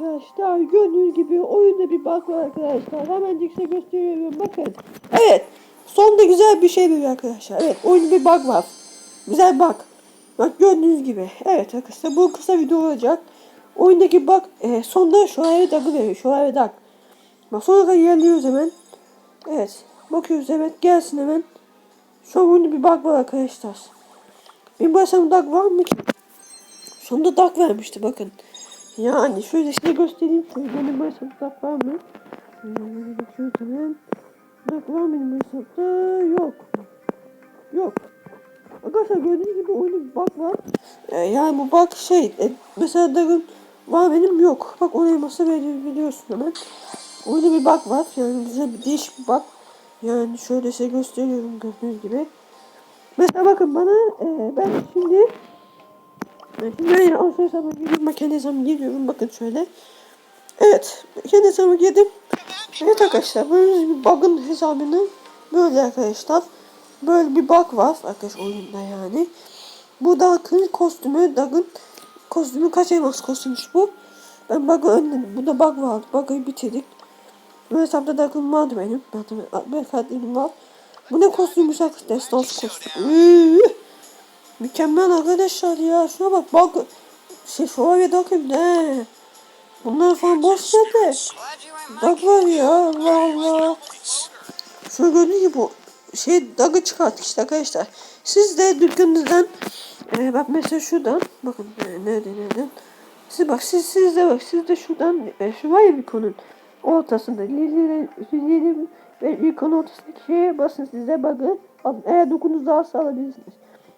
Arkadaşlar gördüğünüz gibi oyunda bir bug var arkadaşlar. Hemencik size gösteriyorum bakın. Evet. Sonunda güzel bir şey veriyor arkadaşlar. Evet oyunda bir bug var. Güzel bug. Bak gördüğünüz gibi. Evet arkadaşlar bu kısa video olacak. Oyundaki bug e, sonunda şövalye dagı veriyor. Şövalye dag. Bak sonra ilerliyoruz hemen. Evet. Bakıyoruz evet gelsin hemen. Şu an oyunda bir bug var arkadaşlar. Bir başım dag var mı ki? Sonunda dag vermişti bakın. Yani şöyle size göstereyim. Şöyle benim başım dag var mı? Şöyle bakıyoruz hemen. Dag var benim hesapta? Yok. Yok. Arkadaşlar gördüğünüz gibi oyunda bir bug var. Ee, yani bu bug şey. E, mesela dagın var benim yok. Bak oraya masa biliyorsun hemen. Oyunda bir bug var. Yani güzel bir değişik bir bug. Yani şöyle size gösteriyorum gördüğünüz gibi. Mesela bakın bana e, ben şimdi ben alışveriş hesabıma giriyorum. Bak giriyorum. Bakın şöyle. Evet. Kendi hesabıma girdim. Evet arkadaşlar böyle bir bug'ın hesabını böyle arkadaşlar. Böyle bir bug var arkadaşlar oyunda yani. Bu Dark'ın kostümü. Dark'ın kostümü kaç elmas kostümmüş bu. Ben bug'ı önledim. Bunda bug vardı. Bug'ı bitirdik. Bu hesapta Dark'ın vardı benim. Ben, ben kartlarım var. Bu ne kostümmüş arkadaşlar? Destans kostümü. Mükemmel arkadaşlar ya. Şuna bak bak. Şey şövalye Dark'ın ne? Bunlar falan boş yerde. Dark var ya. Allah Allah. Şöyle gördüğünüz gibi bu şey Dark'ı çıkarttık işte arkadaşlar. Siz de dükkanınızdan e, bak mesela şuradan bakın e, nerede nereden siz bak siz siz de bak siz de şuradan e, şu var ya bir konun ortasında Lili Lili ve bir konu ortasındaki şeye basın size bakın eğer dokunuz daha alabilirsiniz.